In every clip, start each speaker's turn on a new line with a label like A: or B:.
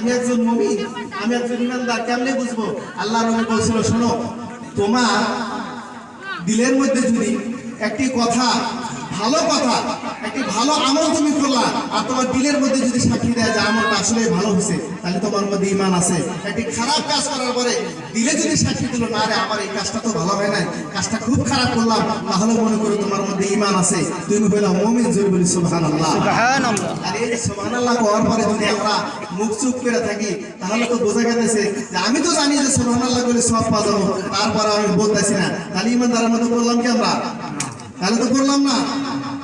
A: আমি একজন মমিন, আমি একজন ইমানদার, কেমনে বুঝব? আল্লাহ নবী বলছিল শোনো, তোমার দিলের মধ্যে যদি একটি কথা ভালো কথা একটি ভালো আমল তুমি করলা আর তোমার দিলের মধ্যে যদি সাক্ষী দেয় যে আমলটা আসলে ভালো হয়েছে তাহলে তোমার মধ্যে ইমান আছে। একটি খারাপ কাজ করার পরে দিলে যদি সাক্ষী দিল না রে আমার এই কাজটা তো ভালো হয় নাই কাজটা খুব খারাপ করলাম তাহলে মনে করো তোমার মধ্যে ইমান আছে। তুমি বললাম মমিন জোর বলি সুবহান আল্লাহ আর এই সুবহান আল্লাহ হওয়ার পরে যদি আমরা মুখ চুপ করে থাকি তাহলে তো বোঝা গেছে যে আমি তো জানি যে সুবহান আল্লাহ বলে সব পাওয়া যাব তারপরে আমি বলতেছি না। তাহলে ইমানদারের মতো বললাম কি আমরা? তাহলে তো করলাম না।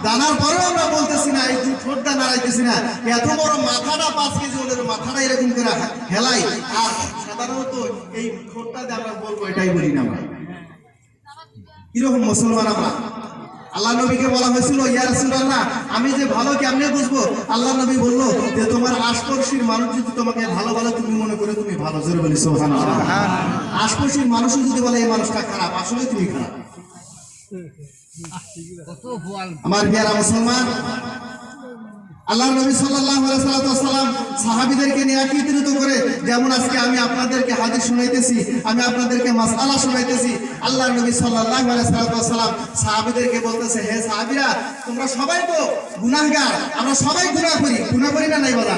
A: জানার পরেও আমরা বলতেছি না এই ঠোঁটটা নাড়াইতেছি না। এত বড় মাথাটা পাঁচ কেজি ওদের মাথাটা এরকম করে হেলাই। আর সাধারণত এই ঠোঁটটা যে আমরা বলব এটাই বলি না আমরা। কীরকম মুসলমান আমরা? আল্লাহ নবীকে বলা হয়েছিল ইয়া রাসূলুল্লাহ আমি যে ভালো কেমনে বুঝব? আল্লাহ নবী বলল যে তোমার আশপাশের মানুষ যদি তোমাকে ভালো ভালো তুমি মনে করে তুমি ভালো। জোরে বলি সুবহানাল্লাহ। আশপাশের মানুষও যদি বলে এই মানুষটা খারাপ আসলে তুমি খারাপ। আমার মুসলমান আল্লাহ নবী সাল্লাম সাহাবীদেরকে নিয়ে করে যেমন আজকে আমি আপনাদেরকে হাদিস শুনাইতেছি, আমি আপনাদেরকে মাসআলা শুনাইতেছি আল্লাহ নবী সাল্লাম সাহাবীদেরকে বলতেছে, হে সাহাবীরা, তোমরা সবাই তো আমরা সবাই গুনাহ করি গুনাহ করি না নাই বলা?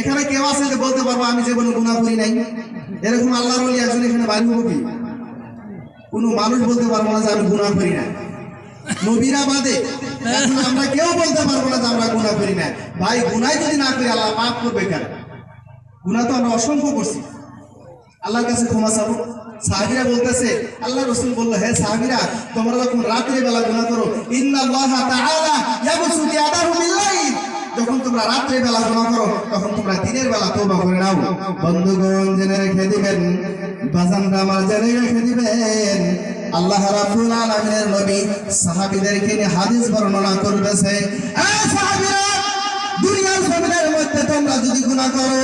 A: এখানে কেউ আছে যে বলতে পারব, আমি জীবনে গুনাহ করি নাই। এরকম আল্লাহর একজন এখানে বাড়ি হবি কোনো মানুষ বলতে পারব না যে আমি গুনাহ করি না। নবীরা বাদে আমরা কেউ বলতে পারব না যে আমরা গুনাহ করি না ভাই, গুনাহ যদি না করি, আল্লাহ মাফ করবে কেন? গুনাহ তো আমরা অসংখ্য করছি। আল্লাহর কাছে ক্ষমা চাবো। সাহাবিরা বলতেছে, আল্লাহ রসুল বলল, হে সাহাবিরা, তোমরা যখন রাত্রে বেলা গুনাহ করো যখন তোমরা রাত্রে বেলা গুনাহ করো, তখন তোমরা দিনের বেলা তওবা করে নাও। বন্ধুগণ, জেনে রেখে দিবেন। বাজানরা আমার জেনে রেখে দিবেন। আল্লাহ রাব্বুল আলামিনের নবী সাহাবীদেরকে নিয়ে হাদিস বর্ণনা করতেছে এ সাহাবীরা, দুনিয়ার জমিনের মধ্যে তোমরা যদি গুনাহ করো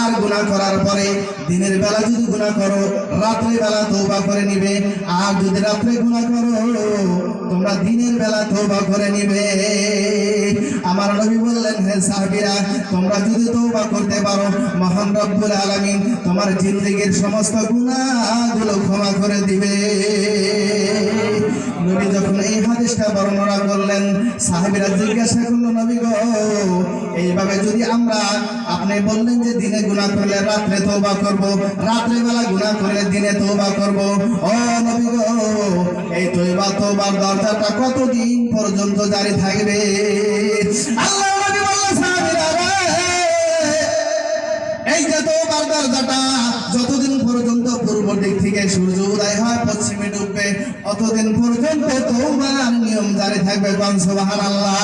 A: আর গুনাহ করার পরে দিনের বেলা যদি গুনাহ করো, রাত্রে বেলা তওবা করে নিবে। আর যদি রাত্রে গুনাহ করো, তোমরা দিনের বেলা তওবা করে নিবে। আমার নবী বললেন, হে সাহাবীরা, তোমরা যদি তওবা করতে পারো, মহান রব্বুল আলামিন তোমার জিন্দেগীর সমস্ত গুনাহগুলো ক্ষমা করে দিবে। নবী যখন এই হাদিসটা বর্ণনা করলেন, সাহাবীরা জিজ্ঞাসা করল, নবী গো, এইভাবে যদি আমরা আপনি বললেন যে দিনে গুনাহ করলে রাত্রে তওবা করব রাত্রে বেলা গুনাহ করলে দিনে তওবা করব, ও নবী গো, এই তওবা তওবার দরজাটা কতদিন পর্যন্ত জারি থাকবে? এই যে তওবার দরজাটা যতদিন পর্যন্ত পূর্ব দিক থেকে সূর্য উদয় হয় পশ্চিমে ডুববে। অতদিন পর্যন্ত তোমার নিয়ম জারি থাকবে কোন সুবহানাল্লাহ?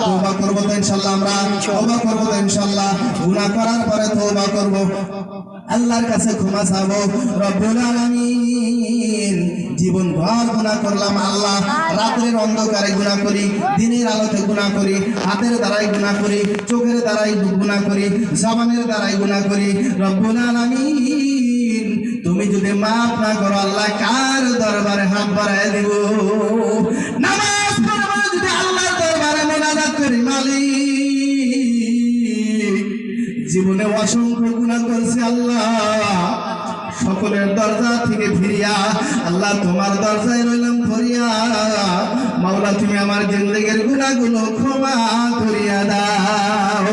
A: তওবা করব তো ইনশাআল্লাহ আমরা। তওবা করব তো ইনশাআল্লাহ। গুনাহ করার পরে তওবা করব। আল্লাহর কাছে ক্ষমা চাবো। রব্বুল আলামিন। জীবন ভর গুনাহ করলাম আল্লাহ। রাতের অন্ধকারে গুনাহ করি দিনের আলোতে গুনাহ করি হাতের দ্বারাই গুনাহ করি চোখের দ্বারাই গুনাহ করি জবানের দ্বারাই গুনাহ করি। রব্বুল আলামিন তুমি যদি মাফ না করো আল্লাহ কার দরবারে হাত বাড়ায় দেব? নামাজ যদি আল্লাহর দরবারে মোনাজাত করি মালিক। জীবনে অসংখ্য গুণা করছে আল্লাহ। সকলের দরজা থেকে ফিরিয়া আল্লাহ তোমার দরজায় রইলাম ফরিয়া মাওলা, তুমি আমার জিন্দগির গুণাগুলো ক্ষমা করিয়া দাও।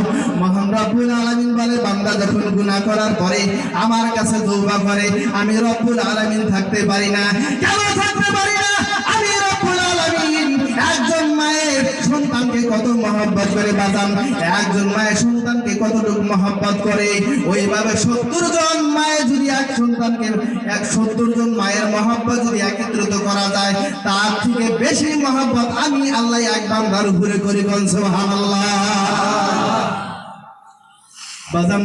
A: আমার কাছে তওবা করে, আমি রব্বুল আলামিন থাকতে পারি না। কেন থাকতে পারি না? কত মহব্বত করে বাজান একজন মায়ের সন্তানকে কতটুকু মহব্বত করে? ওইভাবে সত্তর জন মায়ের যদি এক সন্তানকে, এক সত্তর জন মায়ের মহব্বত যদি একত্রিত করা যায়, তার থেকে বেশি মহব্বত আমি আল্লাহ এক বান্দার উপরে করি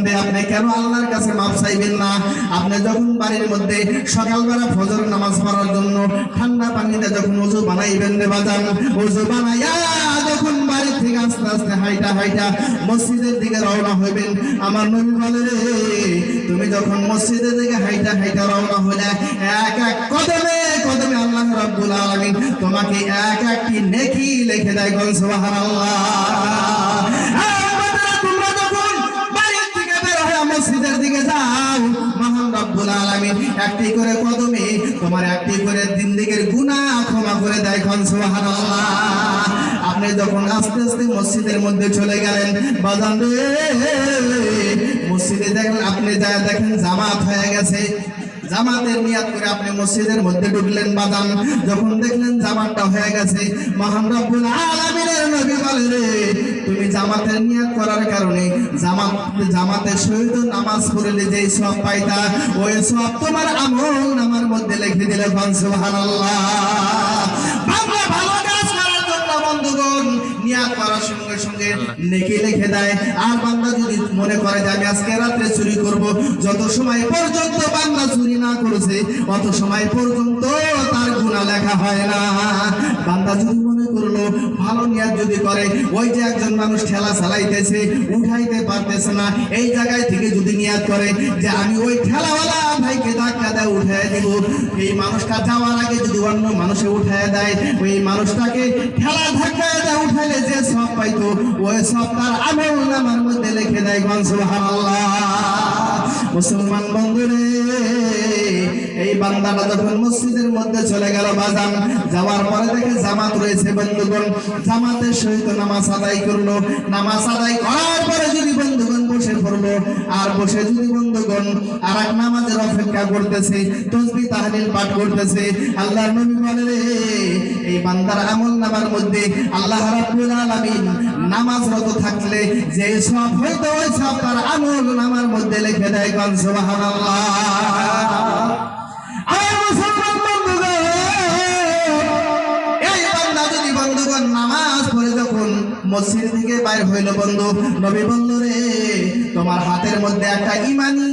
A: দে আপনি কেন আল্লাহর কাছে মাপ চাইবেন না? আপনি যখন বাড়ির মধ্যে সকালবেলা ফজর নামাজ পড়ার জন্য ঠান্ডা পানিতে যখন ওজু বানাইবেন রে বাজান ওজু বানাইয়া থেকে আস্তে আস্তে হাইটা হাইটা মসজিদের দিকে রওনা হইবেন। আমার নবী বলে রে, তুমি যখন মসজিদের দিকে হাইটা হাইটা রওনা হইলে এক এক কদমে কদমে আল্লাহ তোমাকে এক একটি নেকি লিখে দেয় হ্যাঁ, মসজিদের দিকে যাও, মহান রব্বুল একটি করে কদম তোমার একটি করে জিন্দিগির গুণা ক্ষমা করে দেয় খান সোহান আপনি যখন আস্তে আস্তে মসজিদের মধ্যে চলে গেলেন বাদাম মসজিদে দেখেন আপনি যা দেখেন জামাত হয়ে গেছে। জামাতের নিয়াত করে আপনি মসজিদের মধ্যে ঢুকলেন বাদাম। যখন দেখলেন জামাতটা হয়ে গেছে, মহান রব্বুল আলামিনের নবী বলে রে, তুমি জামাতের নিয়াত করার কারণে জামাত জামাতের সহিত নামাজ পড়লে যেই সব পাইতা, ওই সব তোমার আমল নামার মধ্যে লিখে দিলে সুবহানাল্লাহ। বাবা ভালো কাজ করার জন্য বন্ধুগণ নিয়াত করার সঙ্গে সঙ্গে নেকি লিখে দেয়। আর বান্দা যদি মনে করে যে আমি আজকে রাত্রে চুরি করব, যত সময় পর্যন্ত বান্দা চুরি না করেছে, অত সময় পর্যন্ত তার গুণা লেখা হয় না। বান্দা যদি মনে করল ভালো নিয়াত যদি করে, ওই যে একজন মানুষ ঠেলা চালাইতেছে, উঠাইতে পারতেছে না, এই জায়গায় থেকে যদি নিয়াত করে যে আমি ওই ঠেলাওয়ালা ভাইকে ধাক্কা দেয় উঠাই দিব। এই মানুষটা যাওয়ার আগে যদি অন্য মানুষে উঠায় দেয়, ওই মানুষটাকে ঠেলা ধাক্কা দেয় উঠাইলে যে সব পাইতো, ওই সব তার আমল নামার মধ্যে লিখে দেয় গন সুবহানাল্লাহ। মুসলমান বন্ধুরে, এই বান্দাটা যখন মসজিদের মধ্যে চলে গেল বাজান, যাওয়ার পরে দেখে জামাত রয়েছে বন্ধুগণ। জামাতের সহিত নামাজ আদায় করল। নামাজ আদায় করার পরে যদি বসে পড়ল আর বসে যদি বন্ধুগণ আর এক নামাজের অপেক্ষা করতেছে, তসবি তাহলিল পাঠ করতেছে, আল্লাহর নবী বলে, রে, এই বান্দার আমল নামার মধ্যে আল্লাহ রাব্বুল আলামিন নামাজরত থাকলে যে সব হয়তো ওই সব তার আমল নামার মধ্যে লিখে দেয় গান সুবহানাল্লাহ। মসজিদ থেকে বাইর হইল বন্ধু, নবী বলল, রে তোমার হাতের মধ্যে একটা ইমানি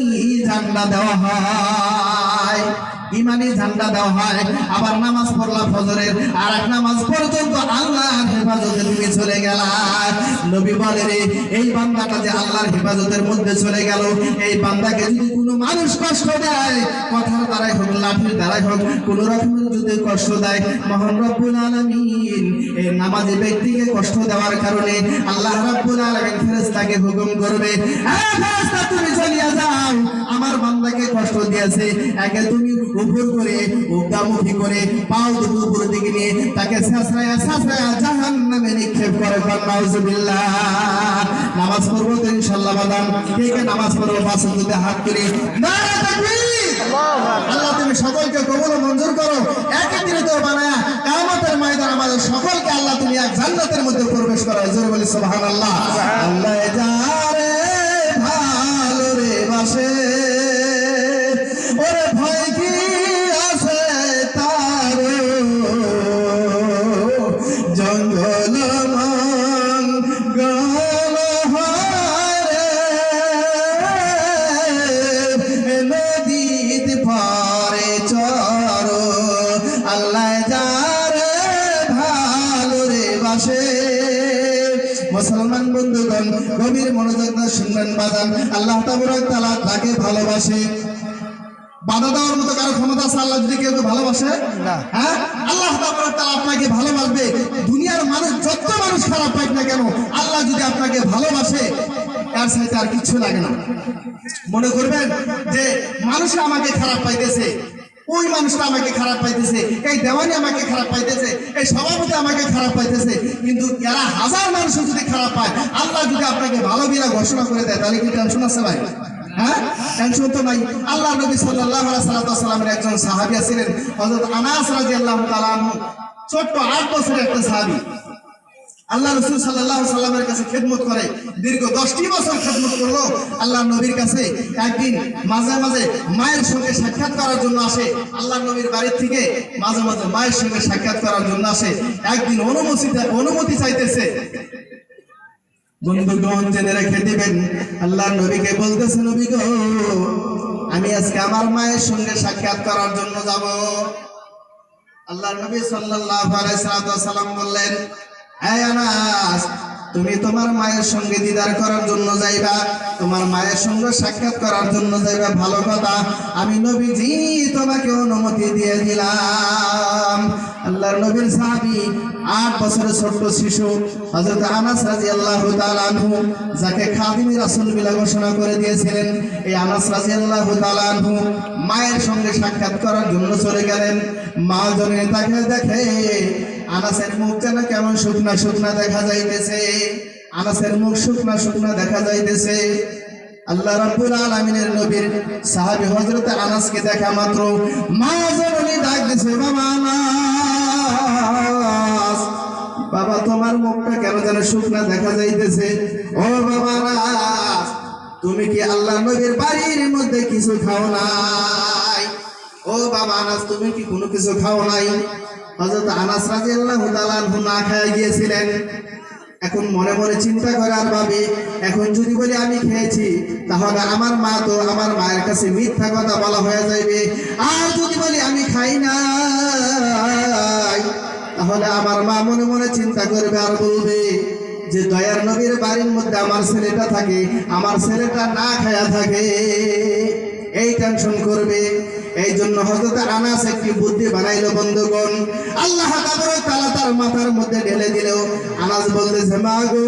A: ঝান্ডা দেওয়া হয়। ইমানি ঝান্ডা দেওয়া হয়, আবার নামাজ পড়লা ফজরের আর এক নামাজ পর্যন্ত আল্লাহর হেফাজতে তুমি চলে গেলা। নবী বলে রে, এই বান্দাটা যে আল্লাহর হেফাজতের মধ্যে চলে গেল, এই বান্দাকে যদি কোনো মানুষ কষ্ট দেয়, কথার দ্বারাই হোক, লাঠির দ্বারাই হোক, কোন রকমের যদি কষ্ট দেয়, মহান রব্বুল আলামিন এই নামাজি ব্যক্তিকে কষ্ট দেওয়ার কারণে আল্লাহ রাব্বুল আলামিন ফেরেশতাকে হুকুম করবে হ্যাঁ ফেরেশতা, তুমি চলিয়া যাও। বান্দাকে কষ্ট দিয়েছে একে তুমি উপর করে উদ্দামুখী করে পাও দুটো উপর দিকে নিয়ে তাকে সাসরায়া সাসরায়া জাহান্নামে নিক্ষেপ করে নাউজুবিল্লাহ। নামাজ পড়ব তো ইনশাআল্লাহ বাদাম। কে কে নামাজ পড়ব পাঁচ দুতে হাত তুলি। আল্লাহ তুমি সকলকে কবুল মঞ্জুর করো। একই দিনে তো বানায়া কামতের ময়দান আমাদের সকলকে আল্লাহ তুমি এক জান্নাতের মধ্যে প্রবেশ করো জোরে বলি সুবহানাল্লাহ। আল্লাহ যারে বাধা দেওয়ার মতো কারও ক্ষমতা আছে আল্লাহ যদি কেউ ভালোবাসে? হ্যাঁ? আল্লাহ আপনাকে ভালোবাসবে। দুনিয়ার মানুষ যত মানুষ খারাপ পাই না কেন আল্লাহ যদি আপনাকে ভালোবাসে এর সাথে আর কিছু লাগে না। মনে করবেন যে মানুষ আমাকে খারাপ পাইতেছে ওই মানুষটা আমাকে খারাপ পাইতেছে এই দেওয়ানি আমাকে খারাপ পাইতেছে এই সভাপতি আমাকে খারাপ পাইতেছে কিন্তু এরা হাজার মানুষ যদি খারাপ পায় আল্লাহ যদি আপনাকে ভালো বিনা ঘোষণা করে দেয় তাহলে কি টেনশন আছে ভাই? হ্যাঁ? দীর্ঘ দশটি বছর খেদমত করল। আল্লাহ নবীর কাছে একদিন মাঝে মাঝে মায়ের সঙ্গে সাক্ষাৎ করার জন্য আসে। আল্লাহ নবীর বাড়ির থেকে মাঝে মাঝে মায়ের সঙ্গে সাক্ষাৎ করার জন্য আসে। একদিন অনুমতি অনুমতি চাইতেছে বন্ধুগণ জেনে রেখে দিবেন। আল্লাহ নবীকে বলতেছে, নবী গো, আমি আজকে আমার মায়ের সঙ্গে সাক্ষাৎ করার জন্য যাব। আল্লাহ নবী সাল্লাল্লাহু আলাইহি সাল্লাম বললেন হ্যাঁ আনাস তুমি তোমার মায়ের সঙ্গে দিদার করার জন্য যাইবা, তোমার মায়ের সঙ্গে সাক্ষাৎ করার জন্য যাইবা, ভালো কথা। আমি নবীজি তোমাকে অনুমতি দিয়ে দিলাম। আল্লাহর নবীর সাহাবী, আট বছরের ছোট্ট শিশু, হযরত আনাস রাদিয়াল্লাহু তাআলা আনহু, যাকে খাদিমি রাসূল বলে ঘোষণা করে দিয়েছিলেন, এই আনাস রাদিয়াল্লাহু তাআলা আনহু মায়ের সঙ্গে সাক্ষাৎ করার জন্য চলে গেলেন। মা জনে তাকে দেখে আনাসের মুখ যেন কেমন শুকনা শুকনা দেখা যাইতেছে। আনাসের মুখ শুকনা শুকনা দেখা যাইতেছে। আল্লাহ রাব্বুল আলামিনের নবীর সাহাবী হযরত আনাসকে দেখা মাত্র মা জননী ডাক দিছে, বাবা আনাস, বাবা, তোমার মুখটা কেন যেন শুকনা দেখা যাইতেছে? ও বাবা আনাস, তুমি কি আল্লাহ নবীর বাড়ির মধ্যে কিছু খাও নাই? ও বাবা আনাস, তুমি কি কোনো কিছু খাও নাই? হযরত আনাস রাদিয়াল্লাহু তাআলা আনহু না খেয়ে গিয়েছিলেন। এখন মনে মনে চিন্তা করে আর ভাবে, এখন যদি বলি আমি খেয়েছি, তাহলে আমার মা তো আমার মায়ের কাছে মিথ্যা কথা বলা হয়ে যাইবে। আর যদি বলি আমি খাই নাই, তাহলে আমার মা মনে মনে চিন্তা করবে আর বলবে যে দয়ার নবীর বাড়ির মধ্যে আমার ছেলেটা থাকে, আমার ছেলেটা না খায়া থাকে। এই টেনশন করবে। এই জন্য হজরত আনাস একটি বুদ্ধি বানাইলো, বন্ধুগণ। আল্লাহ তাআলা তার মাথার মধ্যে ঢেলে দিল আনাস বলতেছে, মা গো,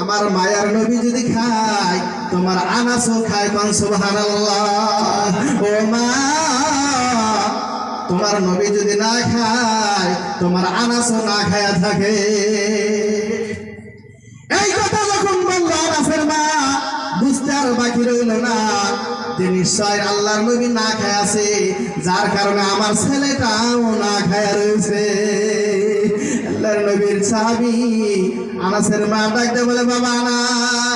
A: আমার মায়ার নবী যদি খায়, তোমার আনাসও খায় কোন, সুবহানাল্লাহ। ও মা, তোমার নবী যদি না খায়, তোমার আনাসও না খায়া থাকে। এই কথা যখন বলল আনাসের মা আর বাকি রইল না। নিশ্চয় আল্লাহর নবী না খায় আছে, যার কারণে আমার ছেলেটাও না খায় রয়েছে। আল্লাহর নবীর সাহাবি আনাসের মা ডাকতে বলে, বাবা আনাস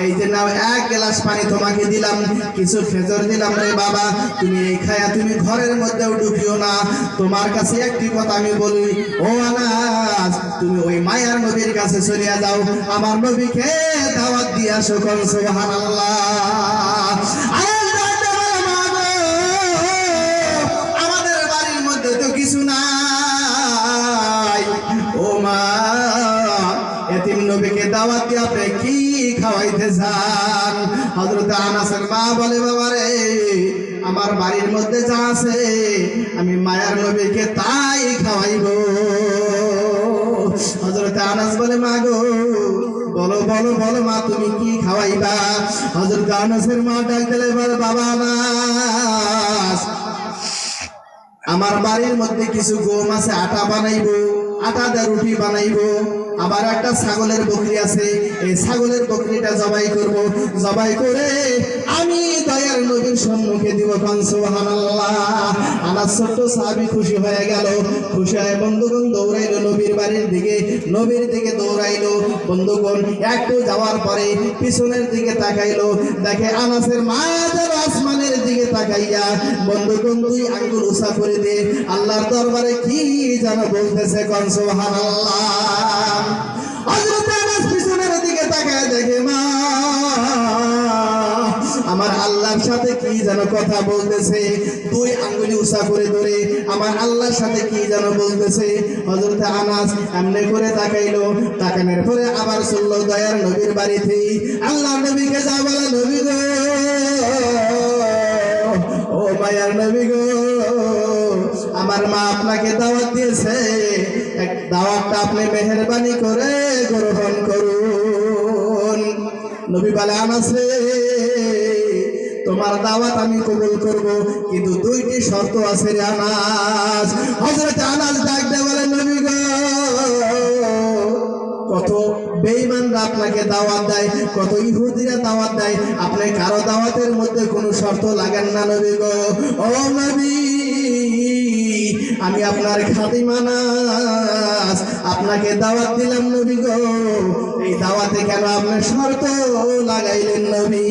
A: এই যে এক গ্লাস পানি তোমাকে দিলাম কিছু খেজুর দিলাম রে বাবা। তুমি এই খায়া তুমি ঘরের মধ্যেও ঢুকিও না। তোমার কাছে একটি কথা আমি বলি ও আনাস তুমি ওই মায়ার নবীর কাছে চলিয়া যাও। আমার নবীকে দাওয়াত দিয়া আসো কোন সুবহানাল্লাহ। আনাস ডাকতে বলে, "মা গো, আমাদের বাড়ির মধ্যে তো কিছু নাই। নবীকে দাওয়াত আপনি কি খাওয়াইতে চান? হযরত আনাসের মা বলে বাবা রে আমার বাড়ির মধ্যে যা আছে, আমি মায়ার নবীকে তাই খাওয়াইব। হযরত আনাস বলে, মা গো, বলো বলো বলো, মা, তুমি কি খাওয়াইবা? হযরত আনাসের মা ডাক দিলে বলে বাবা আনাস, আমার বাড়ির মধ্যে কিছু গম আছে, আটা বানাইবো, আটা দিয়ে রুটি বানাইবো। আবার একটা ছাগলের বকরি আছে। এই ছাগলের বকরিটা জবাই করব। জবাই করে আমি দয়ার নবীর সম্মুখে দিব আমার ছোট্ট খুশি হয়ে গেল। খুশি হয়ে বন্ধুগণ দৌড়াইলো নবীর বাড়ির দিকে। নবীর দিকে দৌড়াইলো। বন্ধুগণ একটু যাওয়ার পরে পিছনের দিকে তাকাইলো। দেখে আনাসের মা আসমানের দিকে তাকাইয়া, বন্ধুগণ দুই আঙ্গুল উষা করে দে। আল্লাহর দরবারে কি যেন বলতেছে কন সুবহানাল্লাহ? আনাস পিছনের দিকে তাকায় দেখে, মা আমার আল্লাহর সাথে কি যেন কথা বলতেছে? দুই আঙ্গুলি উষা করে ধরে আমার আল্লাহর সাথে কি যেন বলতেছে? হযরত আনাস এমনি করে তাকাইলো। তাকানোর পরে আবার চলল দয়ার নবীর বাড়িতে। আল্লাহ নবীকে যা বলে, নবী গো, ও মায়ার নবী গো, আমার মা আপনাকে দাওয়াত দিয়েছে। এক দাওয়াতটা আপনি মেহরবানি করে গ্রহণ করুন। নবী বলে, আনাস তোমার দাওয়াত আমি কবুল করব, কিন্তু দুইটি শর্ত আছে রে আনাস। হযরত আনাস ডাক দিয়ে বলে, নবী গো, কত বেঈমানরা আপনাকে দাওয়াত দেয়, কত ইহুদিরা দাওয়াত দেয়, আপনি কারও দাওয়াতের মধ্যে কোনো শর্ত লাগান না নবী গো। ও নবী, আমি আপনার খাদিমানাস আপনাকে দাওয়াত দিলাম নবী গো। এই দাওয়াতে কেন আপনি শর্ত লাগাইলেন নবী?